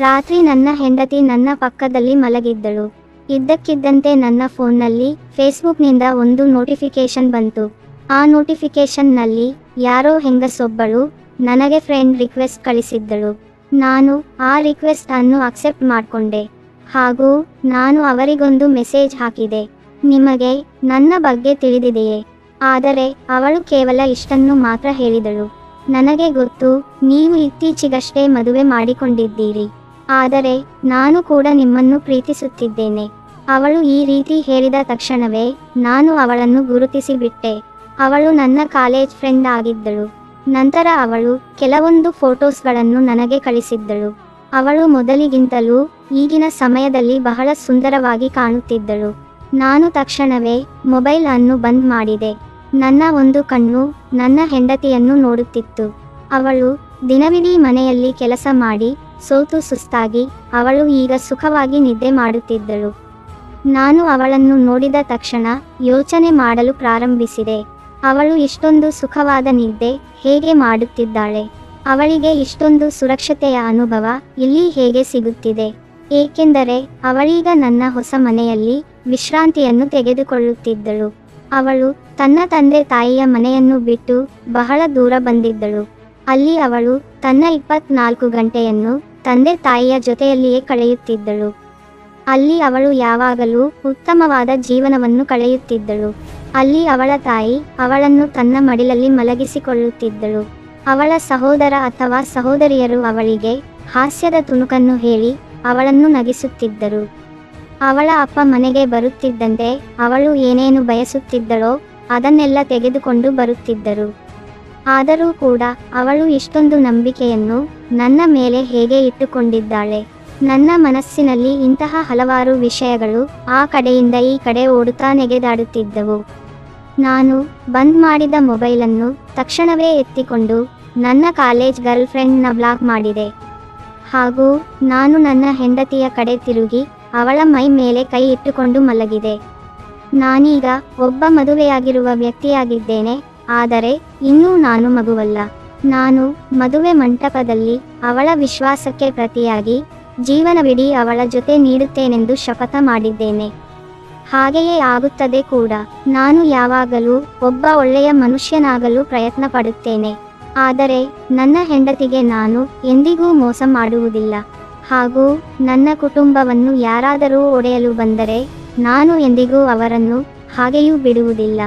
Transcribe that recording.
ರಾತ್ರಿ ನನ್ನ ಹೆಂಡತಿ ನನ್ನ ಪಕ್ಕದಲ್ಲಿ ಮಲಗಿದ್ದಳು. ಇದ್ದಕ್ಕಿದ್ದಂತೆ ನನ್ನ ಫೋನ್ನಲ್ಲಿ, ಫೇಸ್ಬುಕ್ನಿಂದ ಒಂದು ನೋಟಿಫಿಕೇಶನ್ ಬಂತು. ಆ ನೋಟಿಫಿಕೇಶನ್ನಲ್ಲಿ ಯಾರೋ ಹೆಂಗಸೊಬ್ಬಳು, ನನಗೆ ಫ್ರೆಂಡ್ ರಿಕ್ವೆಸ್ಟ್ ಕಳಿಸಿದ್ದಳು. ನಾನು ಆ ರಿಕ್ವೆಸ್ಟ್ ಅನ್ನು ಅಕ್ಸೆಪ್ಟ್ ಮಾಡಿಕೊಂಡೆ. ಹಾಗೂ ನಾನು ಅವರಿಗೊಂದು ಮೆಸೇಜ್ ಹಾಕಿದೆ. ನಿಮಗೆ ನನ್ನ ಬಗ್ಗೆ ತಿಳಿದಿದೆಯೇ? ಆದರೆ ಅವಳು ಕೇವಲ ಇಷ್ಟನ್ನು ಮಾತ್ರ ಹೇಳಿದಳು. ನನಗೆ ಗೊತ್ತು, ನೀವು ಇತ್ತೀಚೆಗಷ್ಟೇ ಮದುವೆ ಮಾಡಿಕೊಂಡಿದ್ದೀರಿ. ಆದರೆ ನಾನು ಕೂಡ ನಿಮ್ಮನ್ನು ಪ್ರೀತಿಸುತ್ತಿದ್ದೇನೆ. ಅವಳು ಈ ರೀತಿ ಹೇಳಿದ ತಕ್ಷಣವೇ ನಾನು ಅವಳನ್ನು ಗುರುತಿಸಿಬಿಟ್ಟೆ. ಅವಳು ನನ್ನ ಕಾಲೇಜ್ ಫ್ರೆಂಡ್ ಆಗಿದ್ದಳು. ನಂತರ ಅವಳು ಕೆಲವೊಂದು ಫೋಟೋಸ್ಗಳನ್ನು ನನಗೆ ಕಳಿಸಿದ್ದಳು. ಅವಳು ಮೊದಲಿಗಿಂತಲೂ ಈಗಿನ ಸಮಯದಲ್ಲಿ ಬಹಳ ಸುಂದರವಾಗಿ ಕಾಣುತ್ತಿದ್ದಳು. ನಾನು ತಕ್ಷಣವೇ ಮೊಬೈಲ್ ಅನ್ನು ಬಂದ್ ಮಾಡಿದೆ. ನನ್ನ ಒಂದು ಕಣ್ಣು ನನ್ನ ಹೆಂಡತಿಯನ್ನು ನೋಡುತ್ತಿತ್ತು. ಅವಳು ದಿನವಿಡೀ ಮನೆಯಲ್ಲಿ ಕೆಲಸ ಮಾಡಿ ಸೋತು ಸುಸ್ತಾಗಿ ಅವಳು ಈಗ ಸುಖವಾಗಿ ನಿದ್ದೆ ಮಾಡುತ್ತಿದ್ದಳು. ನಾನು ಅವಳನ್ನು ನೋಡಿದ ತಕ್ಷಣ ಯೋಚನೆ ಮಾಡಲು ಪ್ರಾರಂಭಿಸಿದೆ. ಅವಳು ಇಷ್ಟೊಂದು ಸುಖವಾದ ನಿದ್ದೆ ಹೇಗೆ ಮಾಡುತ್ತಿದ್ದಾಳೆ? ಅವಳಿಗೆ ಇಷ್ಟೊಂದು ಸುರಕ್ಷತೆಯ ಅನುಭವ ಇಲ್ಲಿ ಹೇಗೆ ಸಿಗುತ್ತಿದೆ? ಏಕೆಂದರೆ ಅವಳೀಗ ನನ್ನ ಹೊಸ ಮನೆಯಲ್ಲಿ ವಿಶ್ರಾಂತಿಯನ್ನು ತೆಗೆದುಕೊಳ್ಳುತ್ತಿದ್ದಳು. ಅವಳು ತನ್ನ ತಂದೆ ತಾಯಿಯ ಮನೆಯನ್ನು ಬಿಟ್ಟು ಬಹಳ ದೂರ ಬಂದಿದ್ದಳು. ಅಲ್ಲಿ ಅವಳು ತನ್ನ ಇಪ್ಪತ್ನಾಲ್ಕು ಗಂಟೆಯನ್ನು ತಂದೆ ತಾಯಿಯ ಜೊತೆಯಲ್ಲಿಯೇ ಕಳೆಯುತ್ತಿದ್ದಳು. ಅಲ್ಲಿ ಅವಳು ಯಾವಾಗಲೂ ಉತ್ತಮವಾದ ಜೀವನವನ್ನು ಕಳೆಯುತ್ತಿದ್ದಳು. ಅಲ್ಲಿ ಅವಳ ತಾಯಿ ಅವಳನ್ನು ತನ್ನ ಮಡಿಲಲ್ಲಿ ಮಲಗಿಸಿಕೊಳ್ಳುತ್ತಿದ್ದಳು. ಅವಳ ಸಹೋದರ ಅಥವಾ ಸಹೋದರಿಯರು ಅವಳಿಗೆ ಹಾಸ್ಯದ ತುಣುಕನ್ನು ಹೇಳಿ ಅವಳನ್ನು ನಗಿಸುತ್ತಿದ್ದರು. ಅವಳ ಅಪ್ಪ ಮನೆಗೆ ಬರುತ್ತಿದ್ದಂತೆ ಅವಳು ಏನೇನು ಬಯಸುತ್ತಿದ್ದಳೋ ಅದನ್ನೆಲ್ಲ ತೆಗೆದುಕೊಂಡು ಬರುತ್ತಿದ್ದರು. ಆದರೂ ಕೂಡ ಅವಳು ಇಷ್ಟೊಂದು ನಂಬಿಕೆಯನ್ನು ನನ್ನ ಮೇಲೆ ಹೇಗೆ ಇಟ್ಟುಕೊಂಡಿದ್ದಾಳೆ? ನನ್ನ ಮನಸ್ಸಿನಲ್ಲಿ ಇಂತಹ ಹಲವಾರು ವಿಷಯಗಳು ಆ ಕಡೆಯಿಂದ ಈ ಕಡೆ ಓಡುತ್ತಾ ನೆಗೆದಾಡುತ್ತಿದ್ದವು. ನಾನು ಬಂದ್ ಮಾಡಿದ ಮೊಬೈಲನ್ನು ತಕ್ಷಣವೇ ಎತ್ತಿಕೊಂಡು ನನ್ನ ಕಾಲೇಜ್ ಗರ್ಲ್ ಫ್ರೆಂಡ್ನ ಬ್ಲಾಕ್ ಮಾಡಿದೆ. ಹಾಗೂ ನಾನು ನನ್ನ ಹೆಂಡತಿಯ ಕಡೆ ತಿರುಗಿ ಅವಳ ಮೈ ಮೇಲೆ ಕೈ ಇಟ್ಟುಕೊಂಡು ಮಲಗಿದೆ. ನಾನೀಗ ಒಬ್ಬ ಮದುವೆಯಾಗಿರುವ ವ್ಯಕ್ತಿಯಾಗಿದ್ದೇನೆ. ಆದರೆ ಇನ್ನೂ ನಾನು ಮಗುವಲ್ಲ. ನಾನು ಮದುವೆ ಮಂಟಪದಲ್ಲಿ ಅವಳ ವಿಶ್ವಾಸಕ್ಕೆ ಪ್ರತಿಯಾಗಿ ಜೀವನವಿಡೀ ಅವಳ ಜೊತೆ ನೀಡುತ್ತೇನೆಂದು ಶಪಥ ಮಾಡಿದ್ದೇನೆ. ಹಾಗೆಯೇ ಆಗುತ್ತದೆ ಕೂಡ. ನಾನು ಯಾವಾಗಲೂ ಒಬ್ಬ ಒಳ್ಳೆಯ ಮನುಷ್ಯನಾಗಲು ಪ್ರಯತ್ನ ಪಡುತ್ತೇನೆ. ಆದರೆ ನನ್ನ ಹೆಂಡತಿಗೆ ನಾನು ಎಂದಿಗೂ ಮೋಸ ಮಾಡುವುದಿಲ್ಲ. ಹಾಗೂ ನನ್ನ ಕುಟುಂಬವನ್ನು ಯಾರಾದರೂ ಒಡೆಯಲು ಬಂದರೆ ನಾನು ಎಂದಿಗೂ ಅವರನ್ನು ಹಾಗೆಯೂ ಬಿಡುವುದಿಲ್ಲ.